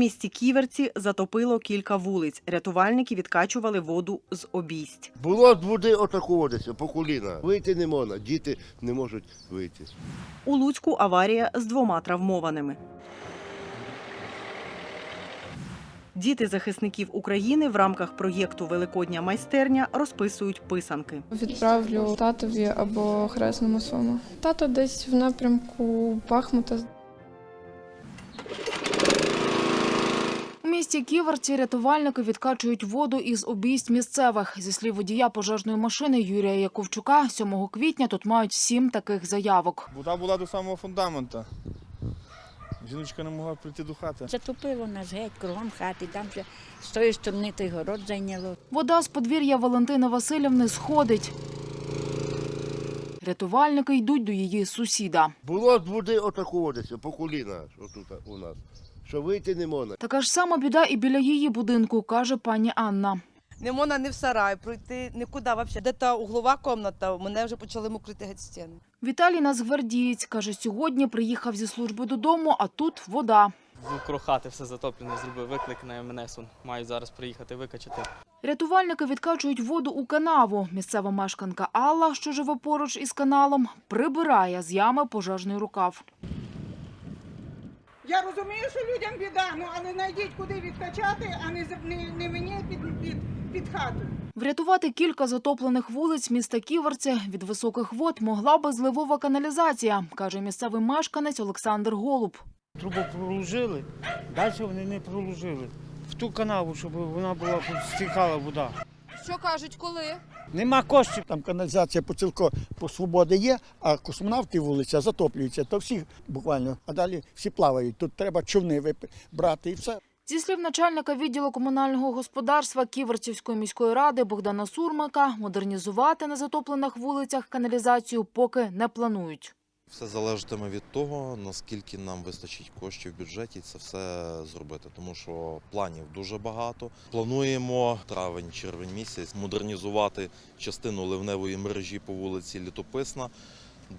місті Ківерці затопило кілька вулиць. Рятувальники відкачували воду з обійсть. Було з води отакого десь, по коліна. Вийти не можна, діти не можуть вийти. У Луцьку аварія з двома травмованими. Діти захисників України в рамках проєкту Великодня майстерня розписують писанки. Відправлю татові або хресному своєму. Тато десь в напрямку Бахмута. Місті Ківерці рятувальники відкачують воду із обійсть місцевих. Зі слів водія пожежної машини Юрія Яковчука, 7 квітня тут мають сім таких заявок. Вода була до самого фундамента. Жіночка не могла прийти до хати. Затопило нас геть кругом хати, там вже з тої сторони той город зайняло. Вода з подвір'я Валентини Васильівни сходить. Рятувальники йдуть до її сусіда. Було з води отакого десь, по коліна, що тут у нас. Що вийти не можна. Така ж сама біда і біля її будинку, каже пані Анна. Не можна ні в сарай пройти, нікуди взагалі. Де та углова кімната, мене вже почали мокрити геть стіни. Віталій Нацгвардієць каже, сьогодні приїхав зі служби додому, а тут вода. Хати все затоплене, зробив виклик на МНС. он. Мають зараз приїхати викачати. Рятувальники відкачують воду у канаву. Місцева мешканка Алла, що живе поруч із каналом, прибирає з ями пожежний рукав. Я розумію, що людям біда, ну але знайдіть куди відкачати, а не, за- не, не мені під, під, під хату. Врятувати кілька затоплених вулиць міста Ківерці від високих вод могла би зливова каналізація, каже місцевий мешканець Олександр Голуб. Трубу проложили, далі вони не проложили. В ту канаву, щоб вона була стікала вода. Що кажуть, коли? Нема коштів. Там каналізація по цілко по свободи є, а космонавти вулиця затоплюються, то всі буквально, а далі всі плавають. Тут треба човни брати і все. Зі слів начальника відділу комунального господарства Ківерцівської міської ради Богдана Сурмака, модернізувати на затоплених вулицях каналізацію поки не планують. Все залежатиме від того, наскільки нам вистачить коштів в бюджеті це все зробити, тому що планів дуже багато. Плануємо травень-червень місяць модернізувати частину ливневої мережі по вулиці Літописна,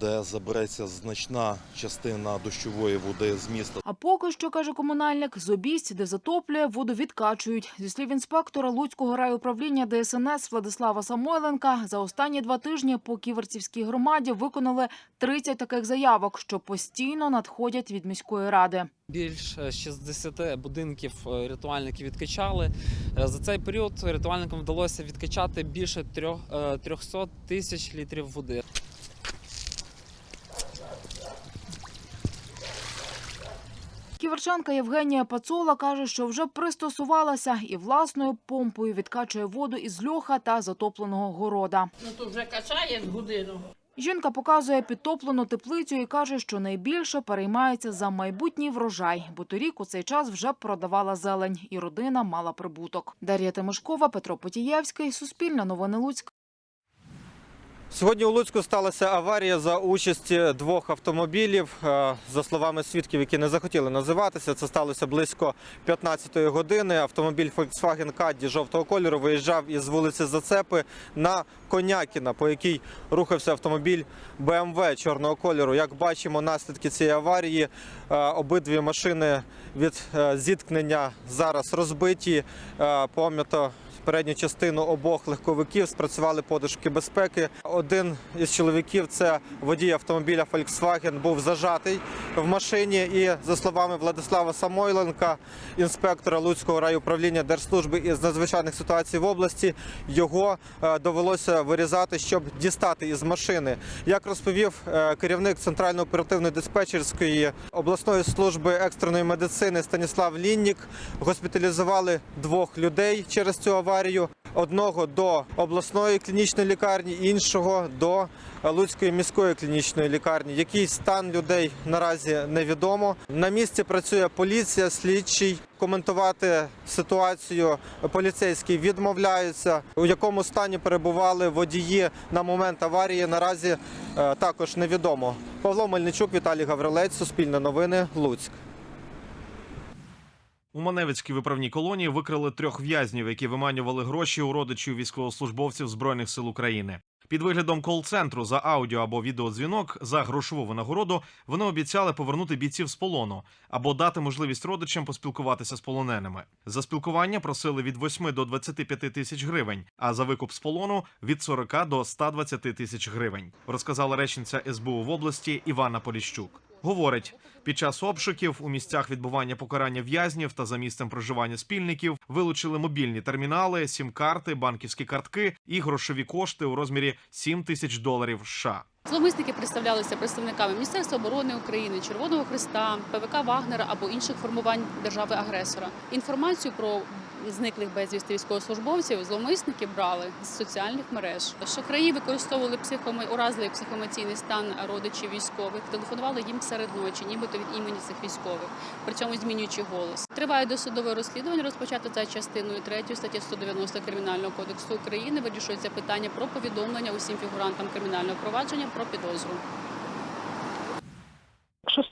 де забереться значна частина дощової води з міста. А поки що, каже комунальник, з обійсть, де затоплює, воду відкачують. Зі слів інспектора Луцького райуправління ДСНС Владислава Самойленка, за останні два тижні по Ківерцівській громаді виконали 30 таких заявок, що постійно надходять від міської ради. Більш е, 60 будинків е, рятувальники відкачали. Е, За цей період рятувальникам вдалося відкачати більше трьох- е, 300 тисяч літрів води. Ківерчанка Євгенія Пацола каже, що вже пристосувалася і власною помпою відкачує воду із льоха та затопленого города. Ну то вже качає з годину. Жінка показує підтоплену теплицю і каже, що найбільше переймається за майбутній врожай, бо торік у цей час вже продавала зелень, і родина мала прибуток. Дар'я Тимошкова, Петро Потієвський, Суспільне новини Луцьк. Сьогодні у Луцьку сталася аварія за участі двох автомобілів. Е, За словами свідків, які не захотіли називатися, це сталося близько 15-ї години. Автомобіль Volkswagen Caddy жовтого кольору виїжджав із вулиці Зацепи на Конякіна, по якій рухався автомобіль BMW чорного кольору. Як бачимо, наслідки цієї аварії е, обидві машини від е, зіткнення зараз розбиті. Пом'ято передню частину обох легковиків спрацювали подушки безпеки. Один із чоловіків, це водій автомобіля Volkswagen, був зажатий в машині. І за словами Владислава Самойленка, інспектора Луцького райуправління Держслужби із надзвичайних ситуацій в області, його е, довелося вирізати, щоб дістати із машини. Як розповів е, керівник центральної оперативної диспетчерської обласної служби екстреної медицини Станіслав Ліннік, госпіталізували двох людей через цю аварію. Одного до обласної клінічної лікарні, іншого до Луцької міської клінічної лікарні. Який стан людей наразі невідомо. На місці працює поліція, слідчий. Коментувати ситуацію поліцейські відмовляються. У якому стані перебували водії на момент аварії, наразі е, також невідомо. Павло Мельничук, Віталій Гаврилець, Суспільне новини, Луцьк. У Маневицькій виправній колонії викрили трьох в'язнів, які виманювали гроші у родичів військовослужбовців збройних сил України. Під виглядом кол-центру за аудіо або відеодзвінок за грошову винагороду вони обіцяли повернути бійців з полону або дати можливість родичам поспілкуватися з полоненими. За спілкування просили від 8 до 25 тисяч гривень, а за викуп з полону від 40 до 120 тисяч гривень. Розказала речниця СБУ в області Івана Поліщук. Говорить, під час обшуків у місцях відбування покарання в'язнів та за місцем проживання спільників вилучили мобільні термінали, сім-карти, банківські картки і грошові кошти у розмірі 7 тисяч доларів США. Зловмисники представлялися представниками Міністерства оборони України, Червоного Христа, ПВК Вагнера або інших формувань держави-агресора. Інформацію про зниклих безвісти військовослужбовців зловмисники брали з соціальних мереж. Шахраї використовували психомо... уразливий психоемоційний стан родичів військових, телефонували їм серед ночі, нібито від імені цих військових, при цьому змінюючи голос. Триває досудове розслідування, розпочато за частиною 3 статті 190 Кримінального кодексу України. Вирішується питання про повідомлення усім фігурантам кримінального провадження про підозру.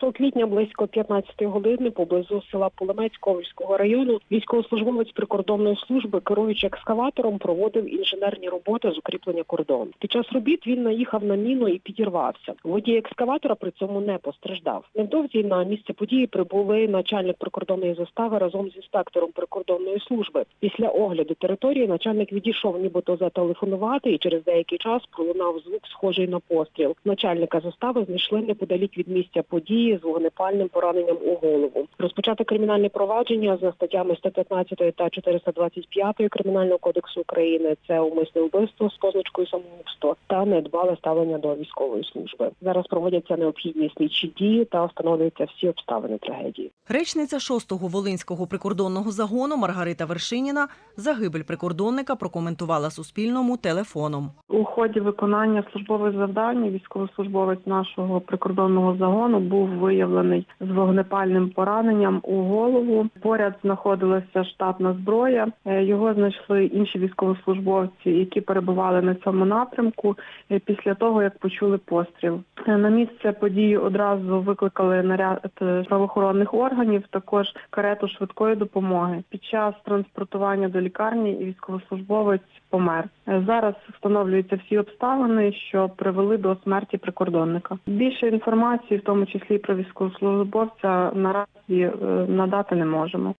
6 квітня близько 15 години поблизу села Полемець Ковальського району військовослужбовець прикордонної служби, керуючи екскаватором, проводив інженерні роботи з укріплення кордону. Під час робіт він наїхав на міну і підірвався. Водій екскаватора при цьому не постраждав. Невдовзі на місце події прибули начальник прикордонної застави разом з інспектором прикордонної служби. Після огляду території начальник відійшов, нібито зателефонувати, і через деякий час пролунав звук, схожий на постріл. Начальника застави знайшли неподалік від місця події з вогнепальним пораненням у голову. Розпочати кримінальне провадження за статтями 115 та 425 кримінального кодексу України. Це умисне вбивство з позначкою самогубство та недбале ставлення до військової служби. Зараз проводяться необхідні слідчі дії та встановлюються всі обставини трагедії. Речниця 6-го Волинського прикордонного загону Маргарита Вершиніна загибель прикордонника прокоментувала Суспільному телефоном. У ході виконання службових завдань військовослужбовець нашого прикордонного загону був виявлений з вогнепальним пораненням у голову. Поряд знаходилася штатна зброя. Е, Його знайшли інші військовослужбовці, які перебували на цьому напрямку е, після того, як почули постріл. Е, На місце події одразу викликали наряд правоохоронних органів, також карету швидкої допомоги. Під час транспортування до лікарні військовослужбовець помер. Зараз встановлюються всі обставини, що привели до смерті прикордонника. Більше інформації, в тому числі про військовослужбовця, наразі е, надати не можемо.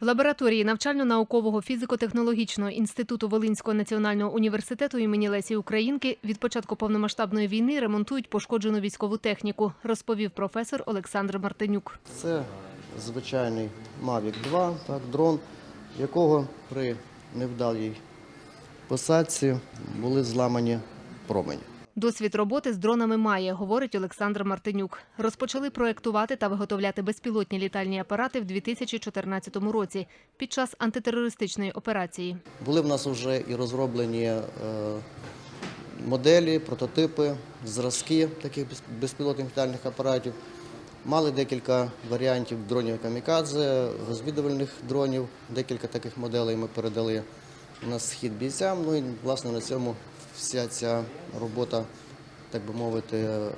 В лабораторії навчально-наукового фізико-технологічного інституту Волинського національного університету імені Лесі Українки від початку повномасштабної війни ремонтують пошкоджену військову техніку, розповів професор Олександр Мартинюк. Це звичайний Mavic 2, так, дрон, якого при невдалій посадці були зламані промені. Досвід роботи з дронами має, говорить Олександр Мартинюк. Розпочали проектувати та виготовляти безпілотні літальні апарати в 2014 році під час антитерористичної операції. Були в нас вже і розроблені е, моделі, прототипи, зразки таких безпілотних літальних апаратів. Мали декілька варіантів дронів камікадзе, розвідувальних дронів. Декілька таких моделей ми передали на схід бійцям. Ну і власне на цьому вся ця робота, так би мовити, е,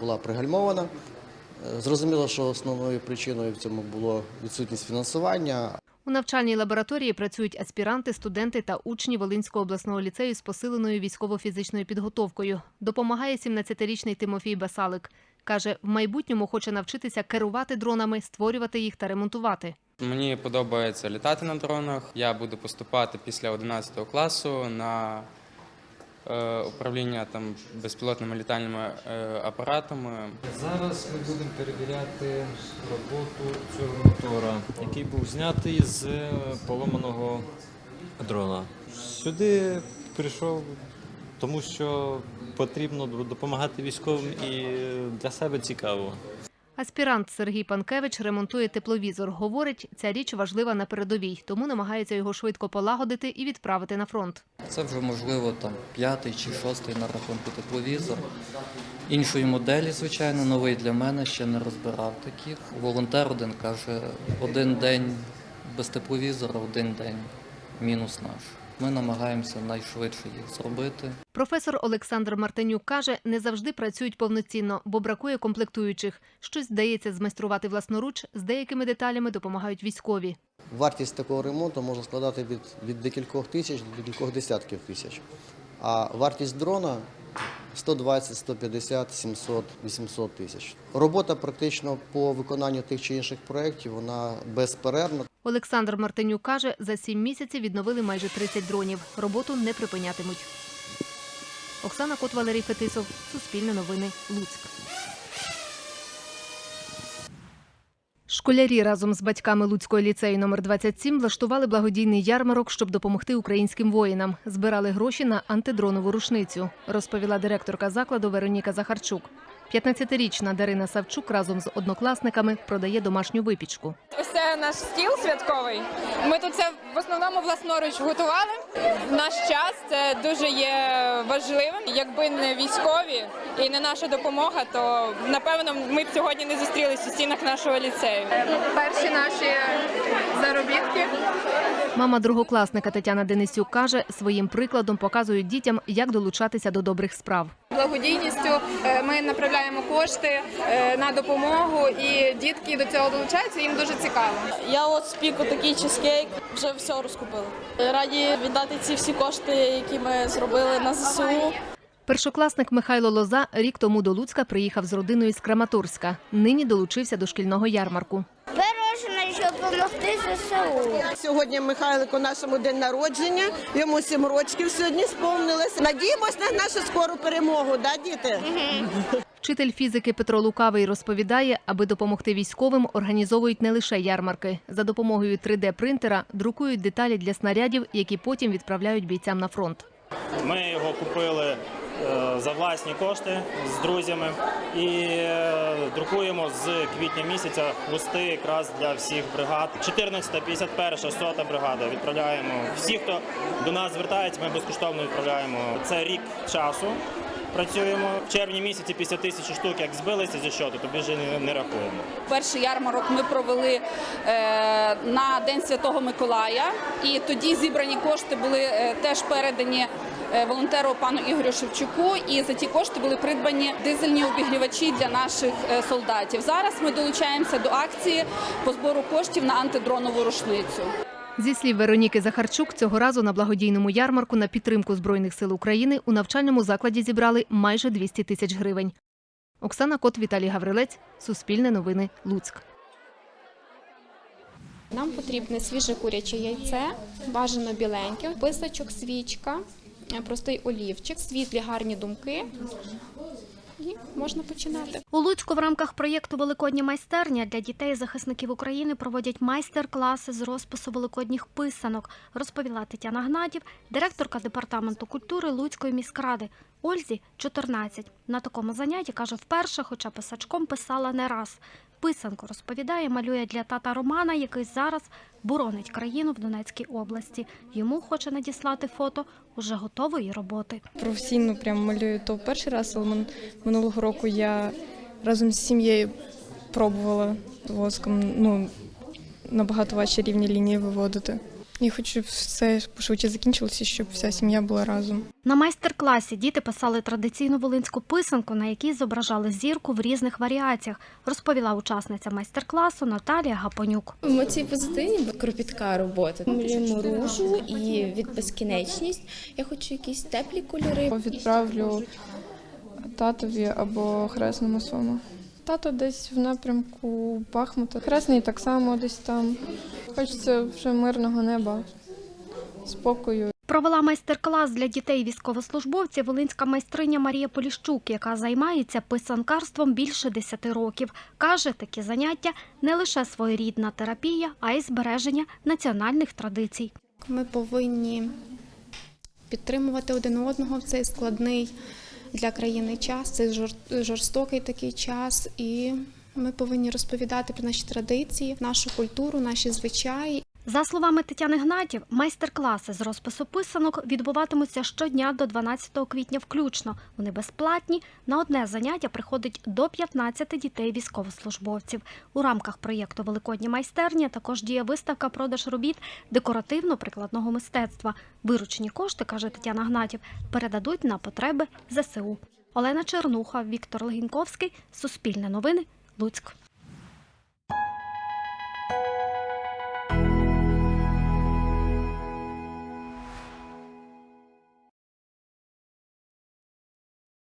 була пригальмована. Е, Зрозуміло, що основною причиною в цьому було відсутність фінансування, У навчальній лабораторії працюють аспіранти, студенти та учні Волинського обласного ліцею з посиленою військово-фізичною підготовкою. Допомагає 17-річний Тимофій Басалик. Каже, в майбутньому хоче навчитися керувати дронами, створювати їх та ремонтувати. Мені подобається літати на дронах. Я буду поступати після 11 класу на е, управління там безпілотними літальними е, апаратами. Зараз ми будемо перевіряти роботу цього мотора, який був знятий з е, поломаного дрона. Сюди прийшов, тому що потрібно допомагати військовим і для себе цікаво. Аспірант Сергій Панкевич ремонтує тепловізор. Говорить, ця річ важлива на передовій, тому намагається його швидко полагодити і відправити на фронт. Це вже можливо там п'ятий чи шостий на рахунку тепловізор. Іншої моделі, звичайно, новий для мене ще не розбирав таких. Волонтер один каже, один день без тепловізора, один день мінус наш. Ми намагаємося найшвидше їх зробити. Професор Олександр Мартинюк каже, не завжди працюють повноцінно, бо бракує комплектуючих. Щось вдається змайструвати власноруч, з деякими деталями допомагають військові. Вартість такого ремонту може складати від, від декількох тисяч до декількох десятків тисяч. А вартість дрона 120, 150, 700, 800 тисяч. Робота практично по виконанню тих чи інших проєктів, вона безперервна. Олександр Мартинюк каже, за сім місяців відновили майже 30 дронів. Роботу не припинятимуть. Оксана Кот, Валерій Фетисов, Суспільне новини, Луцьк. Школярі разом з батьками Луцького ліцею номер 27 влаштували благодійний ярмарок, щоб допомогти українським воїнам. Збирали гроші на антидронову рушницю, розповіла директорка закладу Вероніка Захарчук. 15-річна Дарина Савчук разом з однокласниками продає домашню випічку. Ось це наш стіл святковий. Ми тут це в основному власноруч готували. В наш час це дуже є важливим. Якби не військові і не наша допомога, то напевно ми б сьогодні не зустрілися у стінах нашого ліцею. Перші наші заробітки. Мама другокласника Тетяна Денисюк каже, своїм прикладом показують дітям, як долучатися до добрих справ. Благодійністю е, ми направляємо кошти е, на допомогу, і дітки до цього долучаються. Їм дуже цікаво. Я от спіку такий чизкейк, вже все розкупила. Раді віддати ці всі кошти, які ми зробили на ЗСУ. Першокласник Михайло Лоза рік тому до Луцька приїхав з родиною з Краматорська. Нині долучився до шкільного ярмарку. Допомогти ЗСУ. Сьогодні Михайлику нашому день народження. Йому сім років сьогодні сповнилося. Надіємось на нашу скору перемогу, да, діти? Вчитель фізики Петро Лукавий розповідає, аби допомогти військовим, організовують не лише ярмарки. За допомогою 3D-принтера друкують деталі для снарядів, які потім відправляють бійцям на фронт. Ми його купили за власні кошти з друзями і е, друкуємо з квітня місяця листи якраз для всіх бригад. 14, 51, 100 бригада відправляємо. Всі, хто до нас звертається, ми безкоштовно відправляємо. Це рік часу. Працюємо в червні місяці після тисячі штук, як збилися зі щоту, то більше не, рахуємо. Перший ярмарок ми провели е, на День Святого Миколая, і тоді зібрані кошти були е, теж передані е, волонтеру пану Ігорю Шевчуку. І за ті кошти були придбані дизельні обігрівачі для наших солдатів. Зараз ми долучаємося до акції по збору коштів на антидронову рушницю. Зі слів Вероніки Захарчук, цього разу на благодійному ярмарку на підтримку Збройних сил України у навчальному закладі зібрали майже 200 тисяч гривень. Оксана Кот, Віталій Гаврилець, Суспільне новини, Луцьк. Нам потрібне свіже куряче яйце, бажано біленьке, писачок, свічка, простий олівчик, світлі гарні думки. І можна починати. У Луцьку в рамках проєкту Великодня майстерня для дітей захисників України проводять майстер-класи з розпису великодніх писанок, розповіла Тетяна Гнатів, директорка департаменту культури Луцької міськради. Ользі 14. На такому занятті каже вперше, хоча писачком писала не раз. Писанку розповідає, малює для тата Романа, який зараз боронить країну в Донецькій області. Йому хоче надіслати фото уже готової роботи. професійно прям малюю то перший раз, але минулого року я разом з сім'єю пробувала воском ну, набагато важче рівні лінії виводити. І хочу, щоб все пошвидше закінчилося, щоб вся сім'я була разом. На майстер-класі діти писали традиційну волинську писанку, на якій зображали зірку в різних варіаціях, розповіла учасниця майстер-класу Наталія Гапонюк. Емоції позитивні, бо кропітка робота. Малюємо ружу і від безкінечність. Я хочу якісь теплі кольори. Відправлю татові або хресному своєму. Тато десь в напрямку Бахмута. Хресний так само десь там. Хочеться вже мирного неба, спокою. Провела майстер-клас для дітей військовослужбовців волинська майстриня Марія Поліщук, яка займається писанкарством більше 10 років. Каже, такі заняття не лише своєрідна терапія, а й збереження національних традицій. Ми повинні підтримувати один одного в цей складний для країни час, цей жор- жорстокий такий час. І ми повинні розповідати про наші традиції, нашу культуру, наші звичаї. За словами Тетяни Гнатів, майстер-класи з розпису писанок відбуватимуться щодня до 12 квітня включно. Вони безплатні. На одне заняття приходить до 15 дітей військовослужбовців. У рамках проєкту Великодні майстерні також діє виставка продаж робіт декоративно-прикладного мистецтва. Виручені кошти, каже Тетяна Гнатів, передадуть на потреби ЗСУ. Олена Чернуха, Віктор Легінковський, Суспільне новини, Луцьк.